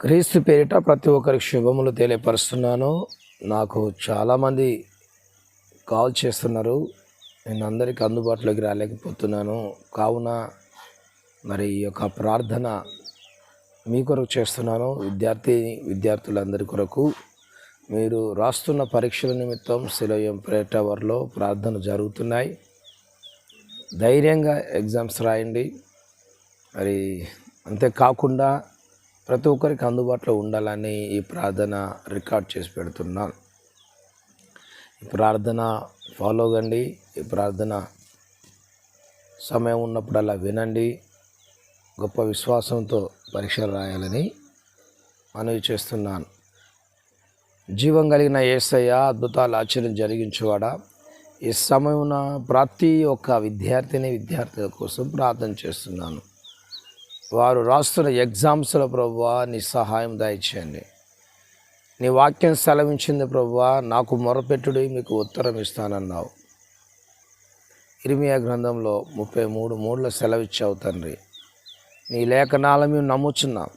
క్రీస్తు పేరిట ప్రతి ఒక్కరికి శుభములు తెలియపరుస్తున్నాను. నాకు చాలామంది కాల్ చేస్తున్నారు. నేను అందరికీ అందుబాటులోకి రాలేకపోతున్నాను. కావున మరి ఈ యొక్క ప్రార్థన మీ కొరకు చేస్తున్నాను. విద్యార్థి విద్యార్థులందరి కొరకు. మీరు రాస్తున్న పరీక్షల నిమిత్తం శిలయం ప్రేటవర్లో ప్రార్థన జరుగుతున్నాయి. ధైర్యంగా ఎగ్జామ్స్ రాయండి. మరి అంతేకాకుండా ప్రతి ఒక్కరికి అందుబాటులో ఉండాలని ఈ ప్రార్థన రికార్డ్ చేసి పెడుతున్నాను ఈ ప్రార్థన ఫాలో కండి. ఈ ప్రార్థన సమయం ఉన్నప్పుడల్లా వినండి. గొప్ప విశ్వాసంతో పరీక్షలు రాయాలని మనవి చేస్తున్నాను. జీవం కలిగిన ఏసయ్య అద్భుతాలు ఆశ్చర్యం జరిగించేవాడా? ఈ సమయమున ప్రతి ఒక్క విద్యార్థిని విద్యార్థుల కోసం ప్రార్థన చేస్తున్నాను. వారు రాస్తున్న ఎగ్జామ్స్లో ప్రభువా నీ సహాయం దయచేయండి. నీ వాక్యం సెలవించింది ప్రభువా నాకు మొరపెట్టుడి మీకు ఉత్తరం ఇస్తానన్నావు. ఇరిమియా గ్రంథంలో ముప్పై మూడు మూడులో సెలవిచ్చావు తండ్రి. నీ లేఖనాల మేము నమ్ముచున్నాం.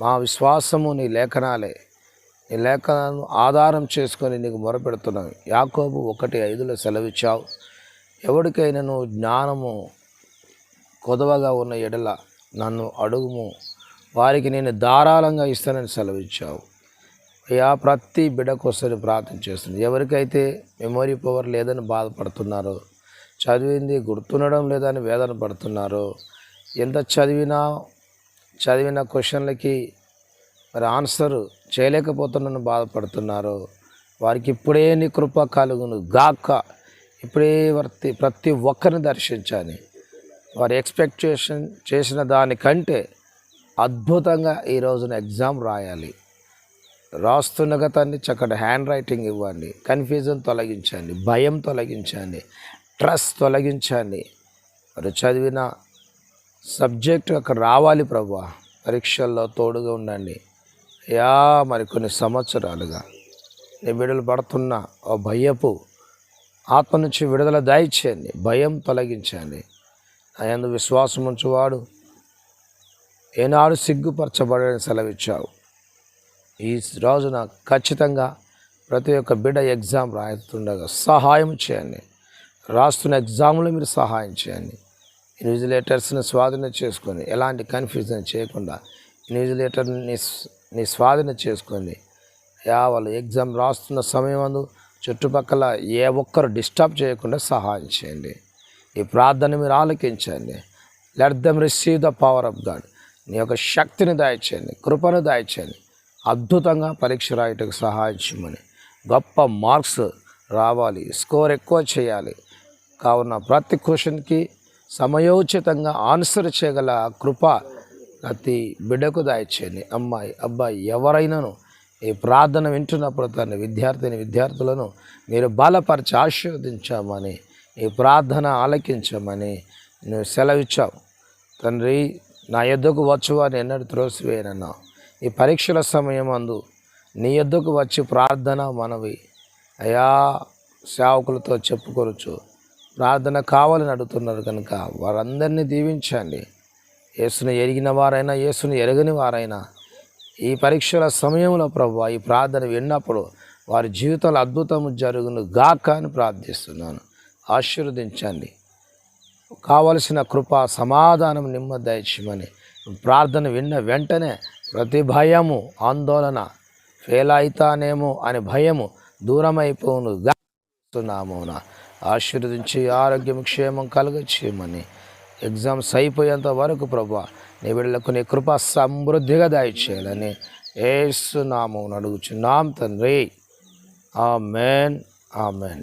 మా విశ్వాసము నీ లేఖనాలే. నీ లేఖనాలను ఆధారం చేసుకొని నీకు మొరపెడుతున్నాం. యాకోబు ఒకటి ఐదులో సెలవిచ్చావు ఎవరికైనాను జ్ఞానము కొదవగా ఉన్న ఎడల నన్ను అడుగుము. వారికి నేను ధారాళంగా ఇస్తానని సెలవిచ్చావు. అయ్యా ప్రతి బిడ్డ కోసం ప్రార్థన చేస్తుంది. ఎవరికైతే మెమొరీ పవర్ లేదని బాధపడుతున్నారో చదివింది గుర్తుండడం లేదని వేదన పడుతున్నారో ఎంత చదివినా చదివిన క్వశ్చన్లకి మరి ఆన్సర్ చేయలేకపోతున్నాను బాధపడుతున్నారో వారికి ఇప్పుడే నీ కృప కలుగును గాక. ఇప్పుడే వర్తి ప్రతి ఒక్కరిని దర్శించాలి. వారు ఎక్స్పెక్టేషన్ చేసిన దానికంటే అద్భుతంగా ఈ రోజున ఎగ్జామ్ రాయాలి. రాస్తున్న గతాన్ని చక్కటి హ్యాండ్ రైటింగ్ ఇవ్వండి. కన్ఫ్యూజన్ తొలగించండి. భయం తొలగించండి. ట్రస్ట్ తొలగించండి. మరి చదివిన సబ్జెక్ట్ అక్కడ రావాలి ప్రభా. పరీక్షల్లో తోడుగా ఉండండి. యా మరి కొన్ని సంవత్సరాలుగా నీ విడుదల పడుతున్న ఓ భయపు ఆత్మ నుంచి విడుదల దాయిచ్చేయండి భయం తొలగించండి. అయందు విశ్వాసం ఉంచువాడు. ఏనాడు సిగ్గుపరచబడని సెలవిచ్చావు. ఈ రోజున ఖచ్చితంగా ప్రతి ఒక్క బిడ్డ ఎగ్జామ్ రాస్తుండగా సహాయం చేయండి. రాస్తున్న ఎగ్జామ్లో మీరు సహాయం చేయండి. ఇన్విజిలేటర్స్ని స్వాధీనం చేసుకొని ఎలాంటి కన్ఫ్యూజన్ చేయకుండా ఇన్విజిలేటర్ని నీ స్వాధీనం చేసుకొని యా వాళ్ళు ఎగ్జామ్ రాస్తున్న సమయం అందు చుట్టుపక్కల ఏ ఒక్కరు డిస్టర్బ్ చేయకుండా సహాయం చేయండి. ఈ ప్రార్థన మీరు ఆలకించండి. Let them receive the power of God నీ యొక్క శక్తిని దాయిచేయండి కృపను దాయిచేయండి. అద్భుతంగా పరీక్ష రాయటకు సహాయించమని. గొప్ప మార్క్స్ రావాలి స్కోర్ ఎక్కువ చేయాలి. కావున ప్రతి క్వశ్చన్కి సమయోచితంగా ఆన్సర్ చేయగల కృప ప్రతి బిడ్డకు దాయిచేయండి. అమ్మాయి అబ్బాయి ఎవరైనాను ఈ ప్రార్థన వింటున్నప్పుడు తన విద్యార్థిని విద్యార్థులను మీరు బలపరిచి ఆశీర్వదించామని ఈ ప్రార్థన ఆలకించమని నువ్వు సెలవిచ్చావు. తండ్రి నా యొద్దకు వచ్చువాని ఎన్నడూ త్రోసివేయనన్నావు ఈ పరీక్షల సమయం అందు నీ యొద్దకు వచ్చి ప్రార్థన మనవి. అయా సేవకులతో చెప్పుకోవచ్చు ప్రార్థన కావాలని అడుగుతున్నారు కనుక వారందరినీ దీవించండి. యేసుని ఎరిగిన వారైనా యేసుని ఎరగని వారైనా ఈ పరీక్షల సమయంలో ప్రభు ఈ ప్రార్థన విన్నప్పుడు వారి జీవితంలో అద్భుతం జరుగును గాక అని ప్రార్థిస్తున్నాను. ఆశీర్వదించండి. కావలసిన కృప సమాధానం నిమ్మ దయచేయమని ప్రార్థన విన్న వెంటనే ప్రతి భయము ఆందోళన ఫెయిల్ అవుతానేమో అనే భయము దూరమైపోను. గాస్తున్నామోన ఆశీర్వదించి ఆరోగ్యం క్షేమం కలగచేయమని. ఎగ్జామ్స్ అయిపోయేంత వరకు ప్రభా నీ బిడ్డలకు నీ కృప సమృద్ధిగా దాయిచేయాలని ఏస్తున్నాము అడుగుచున్నాం తండ్రి. ఆ మెన్ ఆ మేన్